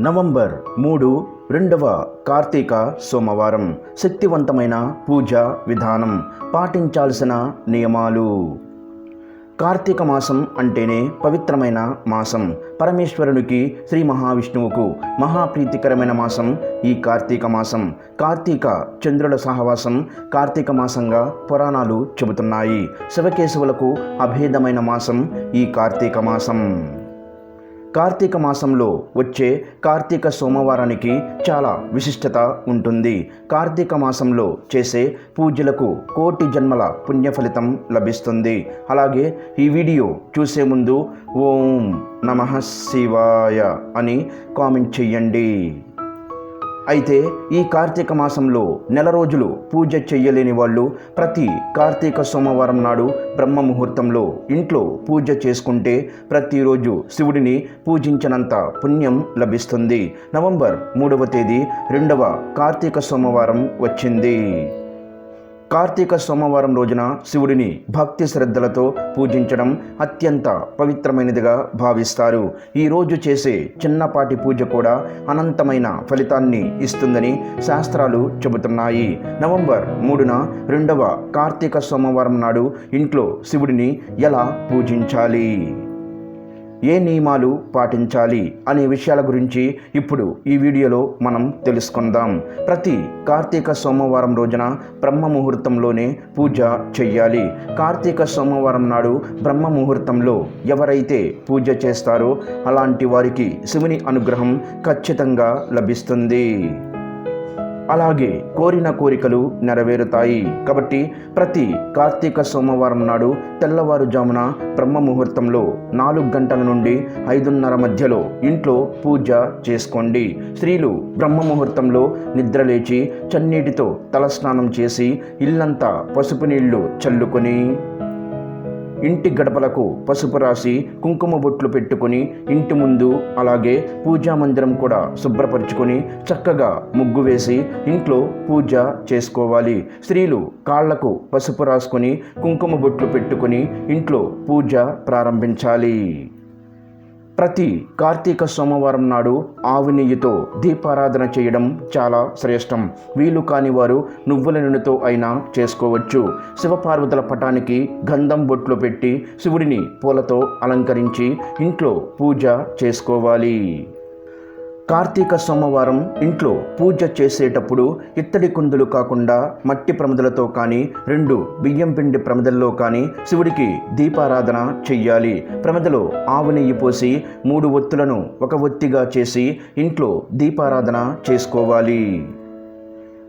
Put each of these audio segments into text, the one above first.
November మూడు రెండవ కార్తీక సోమవారం. శక్తివంతమైన పూజా విధానం పాటించాల్సిన నియమాలు. కార్తీక మాసం అంటేనే పవిత్రమైన మాసం. పరమేశ్వరునికి శ్రీ మహావిష్ణువుకు మహాప్రీతికరమైన మాసం ఈ కార్తీక మాసం. కార్తీక చంద్రుల సహవాసం కార్తీక మాసంగా పురాణాలు చెబుతున్నాయి. శివకేశవులకు అభేదమైన మాసం ఈ కార్తీక మాసం. కార్తీక మాసంలో వచ్చే కార్తీక సోమవారానికి చాలా విశిష్టత ఉంటుంది. కార్తీక మాసంలో చేసే పూజలకు కోటి జన్మల పుణ్య ఫలితం లభిస్తుంది. అలాగే ఈ వీడియో చూసే ముందు ఓం నమ శివాయ అని కామెంట్ చెయ్యండి. అయితే ఈ కార్తీక మాసంలో నెల రోజులు పూజ చెయ్యలేని వాళ్ళు ప్రతి కార్తీక సోమవారం నాడు బ్రహ్మ ముహూర్తంలో ఇంట్లో పూజ చేసుకుంటే ప్రతిరోజు శివుడిని పూజించినంత పుణ్యం లభిస్తుంది. నవంబర్ మూడవ తేదీ రెండవ కార్తీక సోమవారం వచ్చింది. కార్తీక సోమవారం రోజున శివుడిని భక్తి శ్రద్ధలతో పూజించడం అత్యంత పవిత్రమైనదిగా భావిస్తారు. ఈరోజు చేసే చిన్నపాటి పూజ కూడా అనంతమైన ఫలితాన్ని ఇస్తుందని శాస్త్రాలు చెబుతున్నాయి. నవంబర్ మూడున రెండవ కార్తీక సోమవారం నాడు ఇంట్లో శివుడిని ఎలా పూజించాలి? ఏ నియమాలు పాటించాలి అనే విషయాల గురించి ఇప్పుడు ఈ వీడియోలో మనం తెలుసుకుందాం. ప్రతి కార్తీక సోమవారం రోజున బ్రహ్మ ముహూర్తంలోనే పూజ చెయ్యాలి. కార్తీక సోమవారం నాడు బ్రహ్మ ముహూర్తంలో ఎవరైతే పూజ చేస్తారో అలాంటి వారికి శివుని అనుగ్రహం ఖచ్చితంగా లభిస్తుంది. అలాగే కోరిన కోరికలు నెరవేరుతాయి. కాబట్టి ప్రతి కార్తీక సోమవారం నాడు తెల్లవారుజామున బ్రహ్మ ముహూర్తంలో నాలుగు గంటల నుండి ఐదున్నర మధ్యలో ఇంట్లో పూజ చేసుకోండి. స్త్రీలు బ్రహ్మ ముహూర్తంలో నిద్రలేచి చన్నీటితో తలస్నానం చేసి ఇల్లంతా పసుపు నీళ్ళు చల్లుకొని ఇంటి గడపలకు పసుపు రాసి కుంకుమ బొట్లు పెట్టుకొని ఇంటి ముందు అలాగే పూజా మందిరం కూడా శుభ్రపరుచుకొని చక్కగా ముగ్గు వేసి ఇంట్లో పూజ చేసుకోవాలి. స్త్రీలు కాళ్ళకు పసుపు రాసుకొని కుంకుమ బొట్లు పెట్టుకొని ఇంట్లో పూజ ప్రారంభించాలి. ప్రతి కార్తీక సోమవారం నాడు ఆవు నెయ్యితో దీపారాధన చేయడం చాలా శ్రేష్టం. వీలు కాని వారు నువ్వుల నూనెతో అయినా చేసుకోవచ్చు. శివపార్వతుల పటానికి గంధం బొట్లు పెట్టి శివుడిని పూలతో అలంకరించి ఇంట్లో పూజ చేసుకోవాలి. కార్తీక సోమవారం ఇంట్లో పూజ చేసేటప్పుడు ఇత్తడి కుందులు కాకుండా మట్టి ప్రమదలతో కానీ రెండు బియ్యం పిండి ప్రమదల్లో కానీ శివుడికి దీపారాధన చెయ్యాలి. ప్రమదలో ఆవు నెయ్యి పోసి మూడు ఒత్తులను ఒక ఒత్తిగా చేసి ఇంట్లో దీపారాధన చేసుకోవాలి.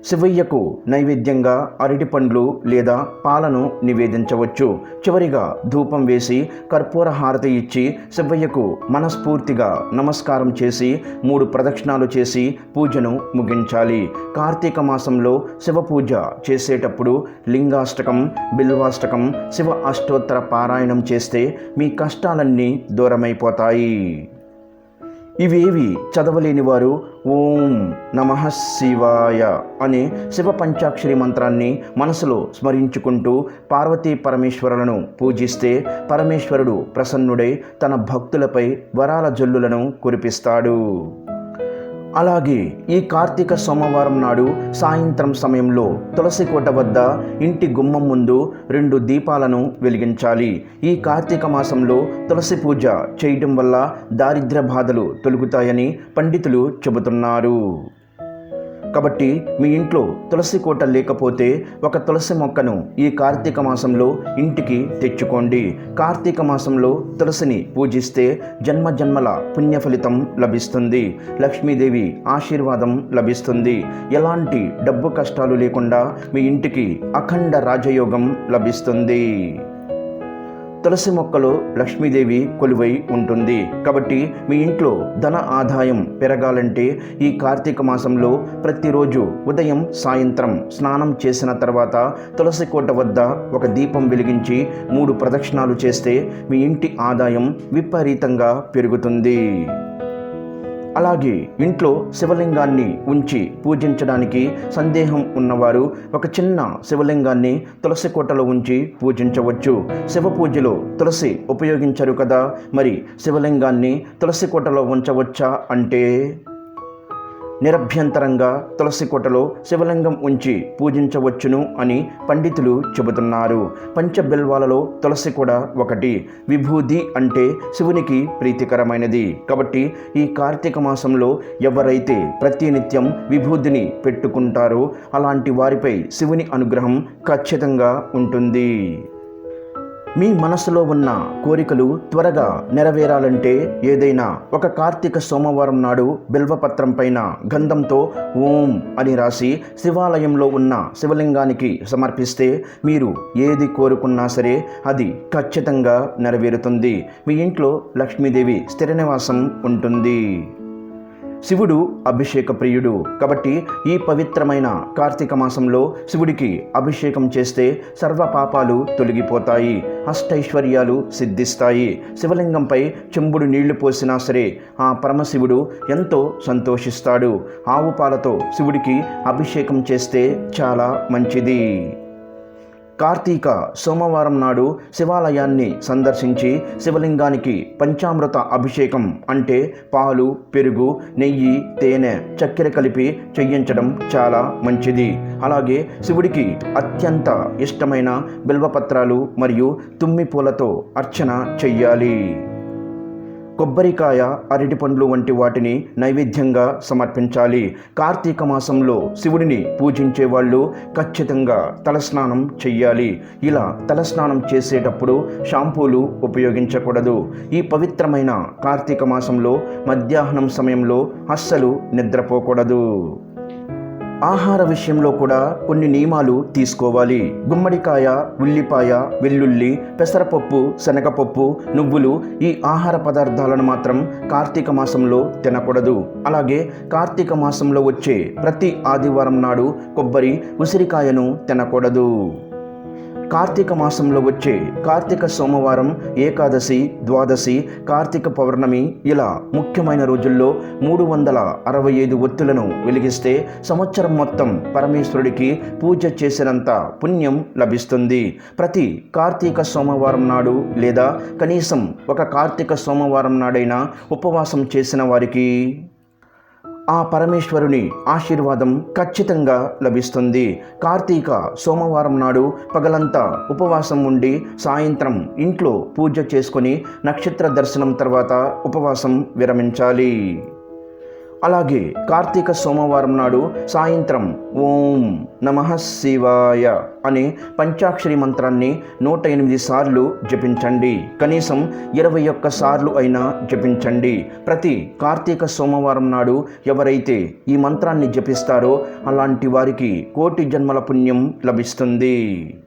శివయ్యకు నైవేద్యంగా అరటి పండ్లు లేదా పాలను నివేదించవచ్చు. చివరిగా ధూపం వేసి కర్పూర హారతి ఇచ్చి శివయ్యకు మనస్ఫూర్తిగా నమస్కారం చేసి మూడు ప్రదక్షిణాలు చేసి పూజను ముగించాలి. కార్తీక మాసంలో శివ పూజ చేసేటప్పుడు లింగాష్టకం బిల్వాష్టకం శివ అష్టోత్తర పారాయణం చేస్తే మీ కష్టాలన్నీ దూరమైపోతాయి. ఇవేవి చదవలేని వారు ఓం నమ శివాయ అనే శివ పంచాక్షరి మంత్రాన్ని మనసులో స్మరించుకుంటూ పార్వతీ పరమేశ్వరులను పూజిస్తే పరమేశ్వరుడు ప్రసన్నుడై తన భక్తులపై వరాల జల్లులను కురిపిస్తాడు. అలాగే ఈ కార్తీక సోమవారం నాడు సాయంత్రం సమయంలో తులసి కోట వద్ద ఇంటి గుమ్మం ముందు రెండు దీపాలను వెలిగించాలి. ఈ కార్తీక మాసంలో తులసి పూజ చేయడం వల్ల దారిద్ర్య బాధలు తొలుగుతాయని పండితులు చెబుతున్నారు. కాబట్టి మీ ఇంట్లో తులసి కోట లేకపోతే ఒక తులసి మొక్కను ఈ కార్తీక మాసంలో ఇంటికి తెచ్చుకోండి. కార్తీక మాసంలో తులసిని పూజిస్తే జన్మ జన్మల పుణ్య ఫలితం లభిస్తుంది. లక్ష్మీదేవి ఆశీర్వాదం లభిస్తుంది. ఎలాంటి డబ్బు కష్టాలు లేకుండా మీ ఇంటికి అఖండ రాజయోగం లభిస్తుంది. తులసి మొక్కలో లక్ష్మీదేవి కొలువై ఉంటుంది. కాబట్టి మీ ఇంట్లో ధన ఆదాయం పెరగాలంటే ఈ కార్తీక మాసంలో ప్రతిరోజు ఉదయం సాయంత్రం స్నానం చేసిన తర్వాత తులసి కోట వద్ద ఒక దీపం వెలిగించి మూడు ప్రదక్షిణాలు చేస్తే మీ ఇంటి ఆదాయం విపరీతంగా పెరుగుతుంది. అలాగే ఇంట్లో శివలింగాన్ని ఉంచి పూజించడానికి సందేహం ఉన్నవారు ఒక చిన్న శివలింగాన్ని తులసి కోటలో ఉంచి పూజించవచ్చు. శివ పూజలో తులసి ఉపయోగించరు కదా? మరి శివలింగాన్ని తులసి కోటలో ఉంచవచ్చా అంటే నిరభ్యంతరంగా తులసి కోటలో శివలింగం ఉంచి పూజించవచ్చును అని పండితులు చెబుతున్నారు. పంచబిల్వాలలో తులసి కూడా ఒకటి. విభూది అంటే శివునికి ప్రీతికరమైనది. కాబట్టి ఈ కార్తీక మాసంలో ఎవరైతే ప్రతినిత్యం విభూతిని పెట్టుకుంటారో అలాంటి వారిపై శివుని అనుగ్రహం ఖచ్చితంగా ఉంటుంది. మీ మనసులో ఉన్న కోరికలు త్వరగా నెరవేరాలంటే ఏదైనా ఒక కార్తీక సోమవారం నాడు బిల్వపత్రం పైన గంధంతో ఓం అని రాసి శివాలయంలో ఉన్న శివలింగానికి సమర్పిస్తే మీరు ఏది కోరుకున్నా సరే అది ఖచ్చితంగా నెరవేరుతుంది. మీ ఇంట్లో లక్ష్మీదేవి స్థిర నివాసం ఉంటుంది. శివుడు అభిషేక ప్రియుడు కాబట్టి ఈ పవిత్రమైన కార్తీక మాసంలో శివుడికి అభిషేకం చేస్తే సర్వ పాపాలు తొలగిపోతాయి అష్టైశ్వర్యాలు సిద్ధిస్తాయి. శివలింగంపై చెంబుడు నీళ్ళు పోసినా సరే ఆ పరమశివుడు ఎంతో సంతోషిస్తాడు. ఆవు పాలతో శివుడికి అభిషేకం చేస్తే చాలా మంచిది. కార్తీక సోమవారం నాడు శివాలయాన్ని సందర్శించి శివలింగానికి పంచామృత అభిషేకం అంటే పాలు పెరుగు నెయ్యి తేనె చక్కెర కలిపి చెయ్యించడం చాలా మంచిది. అలాగే శివుడికి అత్యంత ఇష్టమైన బిల్వపత్రాలు మరియు తుమ్మి పూలతో అర్చన చెయ్యాలి. కొబ్బరికాయ అరటిపండ్లు వంటి వాటిని నైవేద్యంగా సమర్పించాలి. కార్తీక మాసంలో శివుడిని పూజించే వాళ్ళు ఖచ్చితంగా తలస్నానం చెయ్యాలి. ఇలా తలస్నానం చేసేటప్పుడు షాంపూలు ఉపయోగించకూడదు. ఈ పవిత్రమైన కార్తీక మాసంలో మధ్యాహ్నం సమయంలో అస్సలు నిద్రపోకూడదు. ఆహార విషయంలో కూడా కొన్ని నియమాలు తీసుకోవాలి. గుమ్మడికాయ ఉల్లిపాయ వెల్లుల్లి పెసరపప్పు శనగపప్పు నువ్వులు ఈ ఆహార పదార్థాలను మాత్రం కార్తీక మాసంలో తినకూడదు. అలాగే కార్తీక మాసంలో వచ్చే ప్రతి ఆదివారం నాడు కొబ్బరి ఉసిరికాయను తినకూడదు. కార్తీక మాసంలో వచ్చే కార్తీక సోమవారం ఏకాదశి ద్వాదశి కార్తీక పౌర్ణమి ఇలా ముఖ్యమైన రోజుల్లో మూడు వందల అరవై ఐదు ఒత్తులను వెలిగిస్తే సంవత్సరం మొత్తం పరమేశ్వరుడికి పూజ చేసినంత పుణ్యం లభిస్తుంది. ప్రతి కార్తీక సోమవారం నాడు లేదా కనీసం ఒక కార్తీక సోమవారం నాడైనా ఉపవాసం చేసిన వారికి ఆ పరమేశ్వరుని ఆశీర్వాదం ఖచ్చితంగా లభిస్తుంది. కార్తీక సోమవారం నాడు పగలంతా ఉపవాసం ఉండి సాయంత్రం ఇంట్లో పూజ చేసుకొని నక్షత్ర దర్శనం తర్వాత ఉపవాసం విరమించాలి. అలాగే కార్తీక సోమవారం నాడు సాయంత్రం ఓం నమ శివాయ అనే పంచాక్షరి మంత్రాన్ని నూట ఎనిమిది సార్లు జపించండి. కనీసం ఇరవై ఒక్క సార్లు అయినా జపించండి. ప్రతి కార్తీక సోమవారం నాడు ఎవరైతే ఈ మంత్రాన్ని జపిస్తారో అలాంటి వారికి కోటి జన్మల పుణ్యం లభిస్తుంది.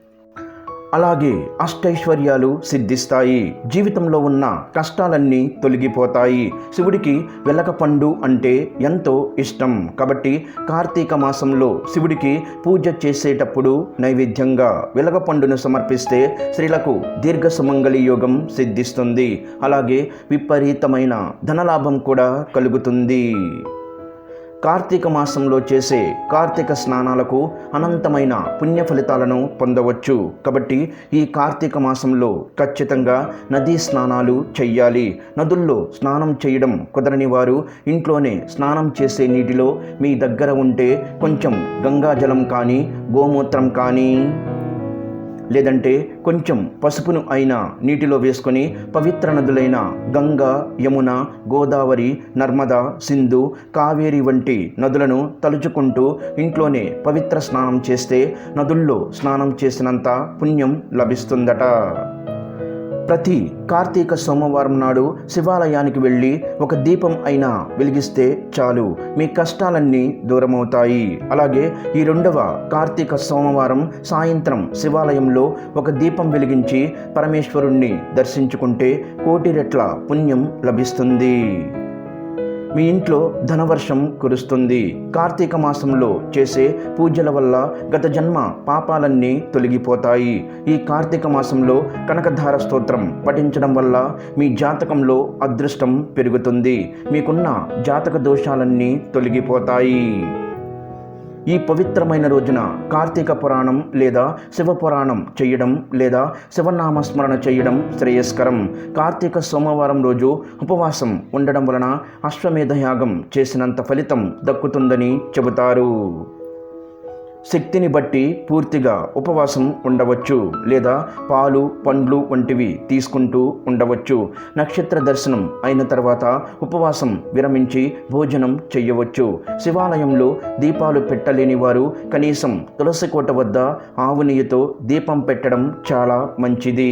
అలాగే అష్టైశ్వర్యాలు సిద్ధిస్తాయి. జీవితంలో ఉన్న కష్టాలన్నీ తొలగిపోతాయి. శివుడికి వెలకపండు అంటే ఎంతో ఇష్టం. కాబట్టి కార్తీక మాసంలో శివుడికి పూజ చేసేటప్పుడు నైవేద్యంగా వెలగపండును సమర్పిస్తే స్త్రీలకు దీర్ఘ సుమంగళి యోగం సిద్ధిస్తుంది. అలాగే విపరీతమైన ధనలాభం కూడా కలుగుతుంది. కార్తీక మాసంలో చేసే కార్తీక స్నానాలకు అనంతమైన పుణ్య ఫలితాలను పొందవచ్చు. కాబట్టి ఈ కార్తీక మాసంలో ఖచ్చితంగా నదీ స్నానాలు చెయ్యాలి. నదుల్లో స్నానం చేయడం కుదరని వారు ఇంట్లోనే స్నానం చేసే నీటిలో మీ దగ్గర ఉంటే కొంచెం గంగాజలం కానీ గోమూత్రం కానీ లేదంటే కొంచెం పసుపును అయిన నీటిలో వేసుకొని పవిత్ర నదులైన గంగా యమున గోదావరి నర్మద సింధు కావేరి వంటి నదులను తలుచుకుంటూ ఇంట్లోనే పవిత్ర స్నానం చేస్తే నదుల్లో స్నానం చేసినంత పుణ్యం లభిస్తుందట. ప్రతి కార్తీక సోమవారం నాడు శివాలయానికి వెళ్ళి ఒక దీపం అయినా వెలిగిస్తే చాలు. మీ కష్టాలన్నీ దూరమవుతాయి. అలాగే ఈ రెండవ కార్తీక సోమవారం సాయంత్రం శివాలయంలో ఒక దీపం వెలిగించి పరమేశ్వరుణ్ణి దర్శించుకుంటే కోటి రెట్ల పుణ్యం లభిస్తుంది. మీ ఇంట్లో ధనవర్షం కురుస్తుంది. కార్తీక మాసంలో చేసే పూజల వల్ల గత జన్మ పాపాలన్నీ తొలగిపోతాయి. ఈ కార్తీక మాసంలో కనకధార స్తోత్రం పఠించడం వల్ల మీ జాతకంలో అదృష్టం పెరుగుతుంది. మీకున్న జాతక దోషాలన్నీ తొలగిపోతాయి. ఈ పవిత్రమైన రోజున కార్తీక పురాణం లేదా శివ పురాణం చేయడం లేదా శివనామస్మరణ చేయడం శ్రేయస్కరం. కార్తీక సోమవారం రోజు ఉపవాసం ఉండడం వలన అశ్వమేధ యాగం చేసినంత ఫలితం దక్కుతుందని చెబుతారు. శక్తిని బట్టి పూర్తిగా ఉపవాసం ఉండవచ్చు లేదా పాలు పండ్లు వంటివి తీసుకుంటూ ఉండవచ్చు. నక్షత్ర దర్శనం అయిన తర్వాత ఉపవాసం విరమించి భోజనం చెయ్యవచ్చు శివాలయంలో దీపాలు పెట్టలేని వారు కనీసం తులసి కోట వద్ద ఆవు నెయ్యితో దీపం పెట్టడం చాలా మంచిది.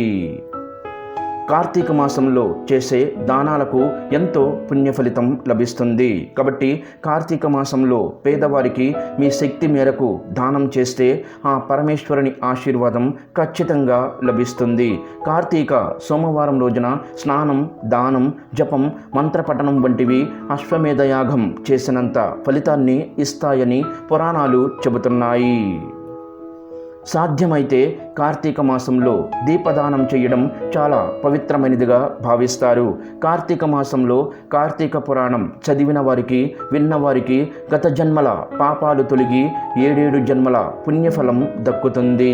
కార్తీక మాసంలో చేసే దానాలకు ఎంతో పుణ్య ఫలితం లభిస్తుంది. కాబట్టి కార్తీక మాసంలో పేదవారికి మీ శక్తి మేరకు దానం చేస్తే ఆ పరమేశ్వరుని ఆశీర్వాదం ఖచ్చితంగా లభిస్తుంది. కార్తీక సోమవారం రోజున స్నానం దానం జపం మంత్రపఠనం వంటివి అశ్వమేధయాగం చేసినంత ఫలితాన్ని ఇస్తాయని పురాణాలు చెబుతున్నాయి. సాధ్యమైతే కార్తీక మాసంలో దీపదానం చేయడం చాలా పవిత్రమైనదిగా భావిస్తారు. కార్తీక మాసంలో కార్తీక పురాణం చదివిన వారికి విన్నవారికి గత జన్మల పాపాలు తొలగి ఏడేడు జన్మల పుణ్యఫలం దక్కుతుంది.